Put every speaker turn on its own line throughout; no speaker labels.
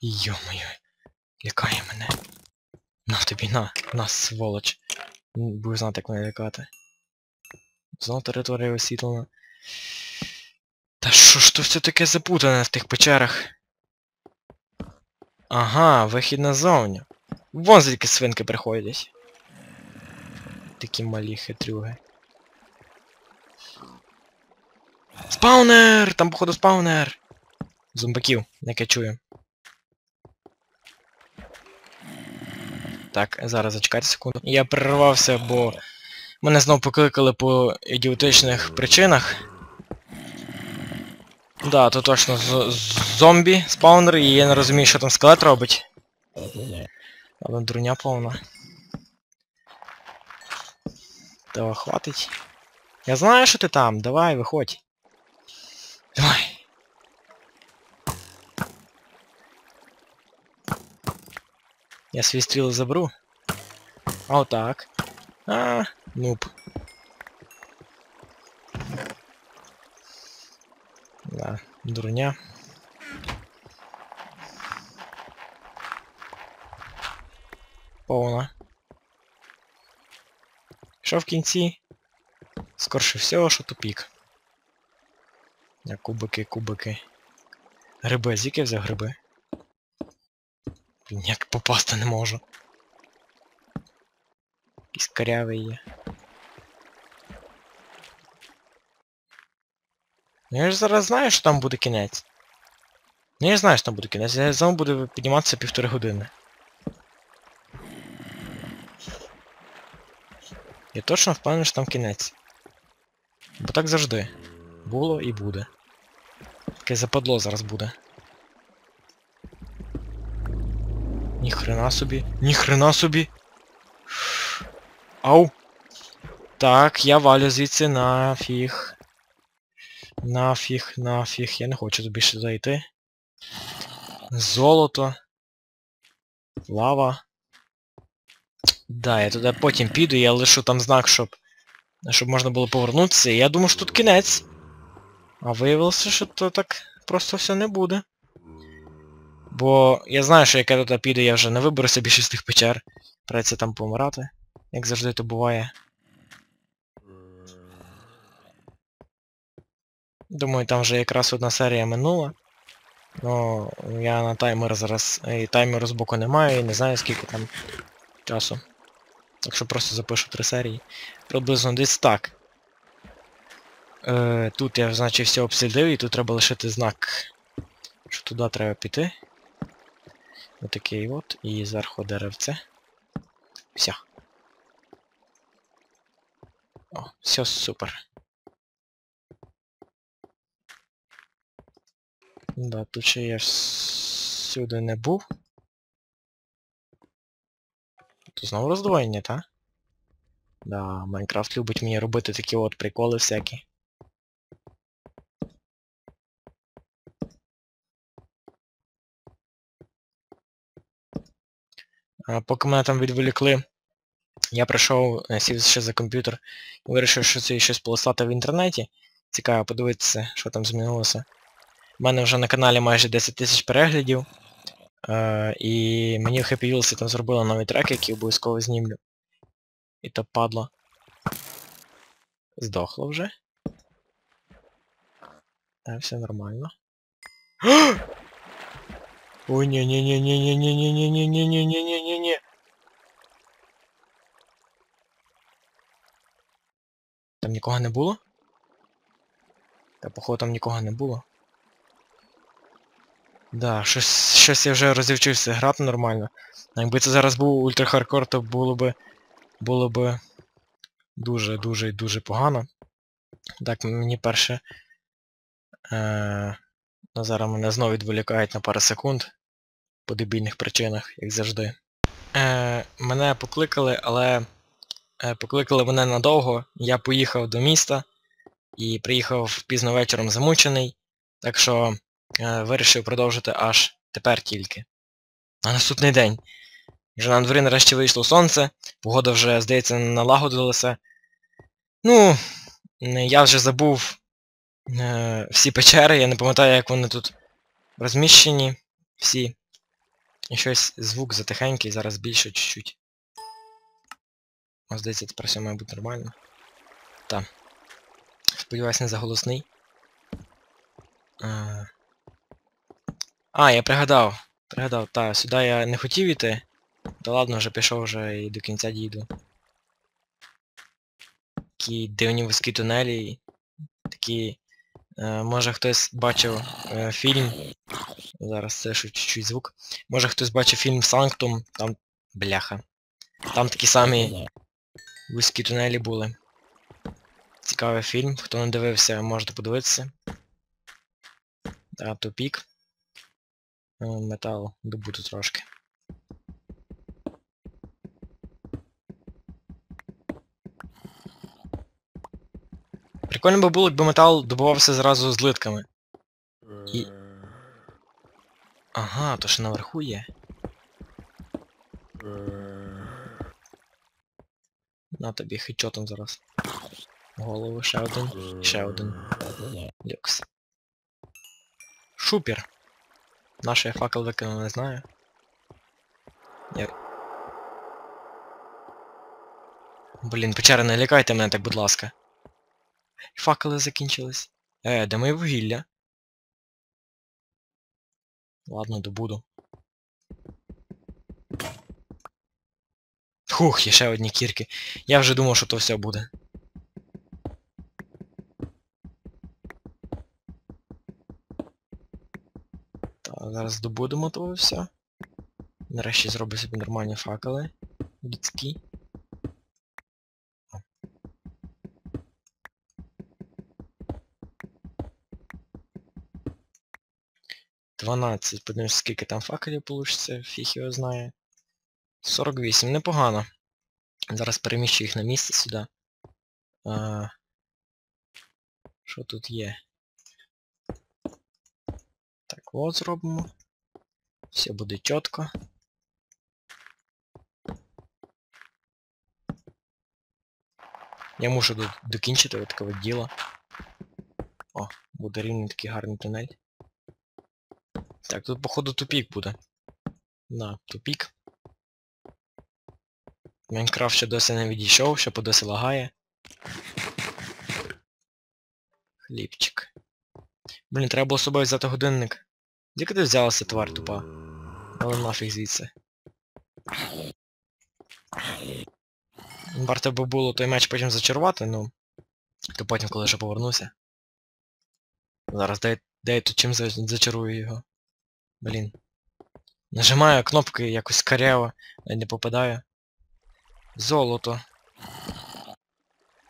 Йо-моє. Лякає мене. На тобі, на, на, сволоч. Буду знати, як мене лякати. Знову територія освітлена. Та що ж то все таке запутане в тих печерах? Ага, вихід назовні. Вон звідки свинки приходять. Такі малі хитрюги. Спаунер! Там походу спаунер! Зомбаків, як я чую. Так, зараз зачекайте секунду. Я перервався, бо мене знов покликали по ідіотичних причинах. Да, то точно зомбі, спаунер, і я не розумію, що там скелет робить. Але дурня повна. Та хватить. Я знаю, що ти там, давай, виходь. Давай. Я свій стріл заберу. А отак. А, нуб. Да, дурня. Повна. Що в кінці? Скорше всього, що тупік. Я кубики, кубики. Гриби, звідки взяв гриби? Блін, Як попасти не можу. Якийсь корявий є. Ну я ж зараз знаю, що там буде кінець. Ну я ж знаю, що там буде кінець. Я знову буду підніматися півтори години. Я точно впевнений, що там кінець. Бо так завжди. Було і буде. Таке западло зараз буде. Ніхрена собі. Ніхрена собі. Ау. Так, я валю звідси нафіг. Нафіг, нафіг. Я не хочу тут більше зайти. Золото. Лава. Да, я туди потім піду, я лишу там знак, щоб... Щоб можна було повернутися. Я думав, що тут кінець. А виявилося, що то так просто все не буде. Бо я знаю, що як я туди піду, я вже не виберуся більше з тих печер. Придеться там помирати. Як завжди то буває. Думаю, там вже якраз одна серія минула. Ну, я на таймер зараз... І таймеру з боку не маю, і не знаю скільки там часу. Так що просто запишу три серії. Приблизно десь так. Е, тут я, значить, все обслідив, і тут треба лишити знак, що туди треба піти. Отакий от, і зверху деревце. Все. О, все супер. Да, тут ще я всюди не був. Тут знову роздвоєння, та? Да, Майнкрафт любить мені робити такі от приколи всякі. Поки мене там відволікли, я прийшов, е, сів ще за комп'ютер і вирішив, що це щось полистати в інтернеті. Цікаво подивитися, що там змінилося. У мене вже на каналі майже 10 тисяч переглядів. Е, і мені в Happy Wheels там зробили новий трек, який обов'язково знімлю. І то падло. Здохло вже. Так, все нормально. Ой, ні ні ні ні ні ні ні ні ні ні ні ні ні ні ні Там нікого не було? Та походу там нікого не було. Да, щось, щось я вже розівчився грати нормально. Якби це зараз був ультрахардкор, то було би... Було би дуже дуже і дуже погано. Так, мені перше... Е, ну, зараз мене знову відволікають на пару секунд. По дебільних причинах, як завжди. Е, мене покликали, але покликали мене надовго. Я поїхав до міста і приїхав пізно вечором замучений. Так що е, вирішив продовжити аж тепер тільки. На наступний день. Вже на дворі нарешті вийшло сонце, погода вже, здається, налагодилася. Ну, е, я вже забув е, всі печери, я не пам'ятаю, як вони тут розміщені. Всі. І щось звук затихенький, зараз більше чуть-чуть. О, здається, тепер все має бути нормально. Так. Сподіваюсь, не заголосний. А, а, я пригадав. Пригадав, так, сюди я не хотів іти. Та ладно, вже пішов вже і до кінця дійду. Такі дивні вузькі тунелі. Такі. Е, може хтось бачив е, фільм. Зараз це ще чуть-чуть звук. Може хтось бачив фільм Санктум, там. Бляха. Там такі самі вузькі тунелі були. Цікавий фільм. Хто не дивився, можете подивитися. Та, тупік. Е, Метал добути трошки. Прикольно би було, якби метал добувався зразу з литками. І... Ага, то ще наверху є. На тобі хитчотом зараз. Голову, ще один, ще один. Люкс. Шупер. Наш я факел викинув, не знаю. Я... Блін, печера, не лякайте мене так, будь ласка. Факели закінчились. Е, де моє вугілля? Ладно, добуду. Хух, є ще одні кірки. Я вже думав, що то все буде. Так, зараз добудемо то все. Нарешті зроблю собі нормальні факели. Людські. 12, подивимось, скільки там факелів получиться, фіг його знає. 48, непогано. Зараз переміщу їх на місце сюди. Що тут є? Так, от зробимо. Все буде чітко. Я мушу до, докінчити таке діло. О, буде рівний такий гарний тунель. Так, тут походу тупік буде. На, тупік. Майнкрафт ще досі не відійшов, ще подосі лагає. Хлібчик. Блін, треба було з собою взяти годинник. Діки ти взялася, тварь тупа? Але нафіг звідси. Варто би було той меч потім зачарувати, ну. То потім, коли вже повернуся. Зараз дай, дай тут чим зачарую його. Блін. Нажимаю кнопки якось каряво, не попадаю. Золото.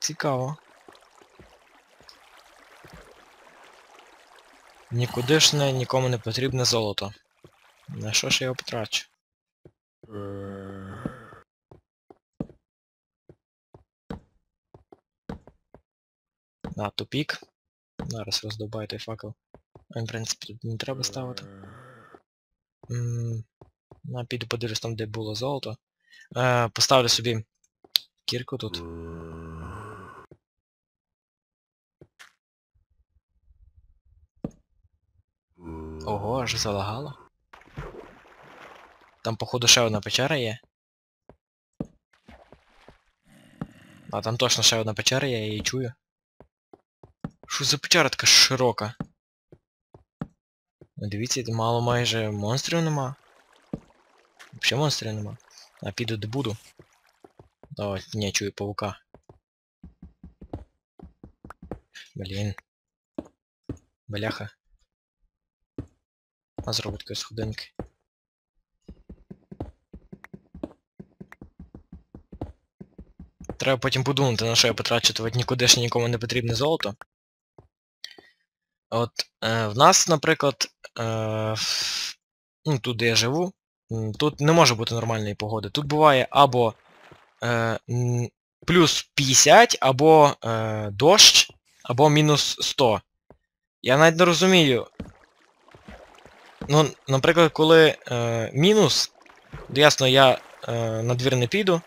Цікаво. Нікудишне, нікому не потрібне золото. На що ж я його потрачу? На, тупік. Зараз роздобаю той факел. В принципі, тут не треба ставити. На, піду подивлюсь там, де було золото. Е, Поставлю собі кірку тут. Ого, аж залагало. Там, походу, ще одна печера є. А, там точно ще одна печера я її чую. Що за печера така широка? Ну, Дивіться, мало майже монстрів нема. Взагалі монстрів нема. А піду добуду. Давай, не чую паука. Блін. Бляха. А зробить якось ходинки. Треба потім подумати, на що я потрачу от нікудишнє нікому не потрібне золото. От е, в нас, наприклад, е, ну, тут де я живу, тут не може бути нормальної погоди. Тут буває або е, плюс 50, або е, дощ, або мінус 100. Я навіть не розумію. Ну, наприклад, коли е, мінус, ясно, я е, на двір не піду.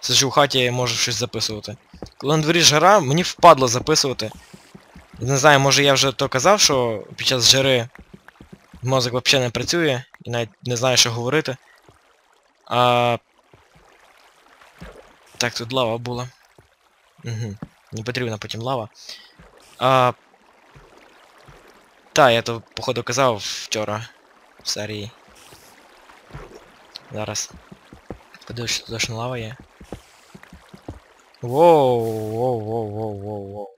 Сиджу в хаті я можу щось записувати. Коли на дворі жара, мені впадло записувати. Не знаю, може я вже то казав, що під час жари мозок взагалі не працює і навіть не знаю, що говорити. А... Так, тут лава була. Угу. Не потрібна потім лава. А... Та, я то, походу, казав вчора в серії. Зараз. Подивись, що точно лава є. Воу, воу, воу, воу, воу, воу.